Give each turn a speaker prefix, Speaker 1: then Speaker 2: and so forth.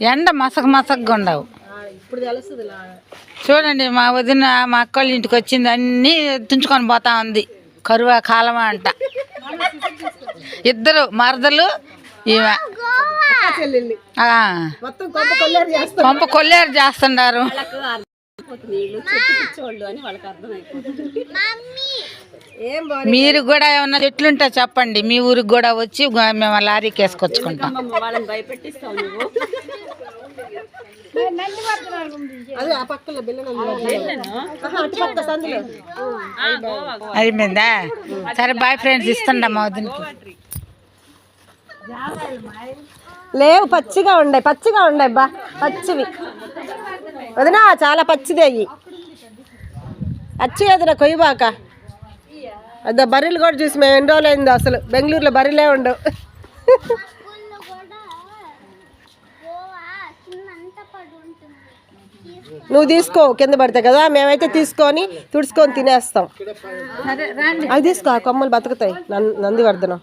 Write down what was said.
Speaker 1: ఎండ మసక మసకగా ఉండవు.
Speaker 2: ఇప్పుడు
Speaker 1: చూడండి మా వదిన మా అక్కోళ్ళ ఇంటికి వచ్చింది అన్నీ తుంచుకొని పోతా ఉంది. కరువా కాలమా అంట. ఇద్దరు మరదలు ఈమె.
Speaker 2: చెల్లెళ్ళి
Speaker 1: ఆ,
Speaker 2: మొత్తం కొంత కొల్లేరు చేస్తారు
Speaker 1: పంప కొల్లేరు చేస్తున్నారు. మీరు కూడా ఏమన్నా చెట్లుంటే చెప్పండి. మీ ఊరికి కూడా వచ్చి మేము లారీకి వేసుకొచ్చుకుంటాం.
Speaker 2: వాళ్ళని భయపెట్టిస్తావు నువ్వు? అదే ఆ పక్కన బిల్లను? అటు పక్క సందులో
Speaker 1: అయిపోయిందా? సరే బాయ్ ఫ్రెండ్స్ ఇస్తుండ మా వదినకి.
Speaker 2: లేవు పచ్చిగా ఉండే పచ్చిగా ఉండే బా. పచ్చివి. వదినా చాలా పచ్చిదే అయ్యి పచ్చి వదిన కొయ్యబాక అదే బర్రెలు కూడా చూసి మేము ఎన్ని రోజులు అయిందో అసలు. బెంగళూరులో బర్రెలే ఉండవు. నువ్వు తీసుకో కింద పడితే కదా మేమైతే తీసుకొని తుడుచుకొని తినేస్తాం. అవి తీసుకో ఆ కొమ్మలు బతుకుతాయి నం- నందివర్ధనం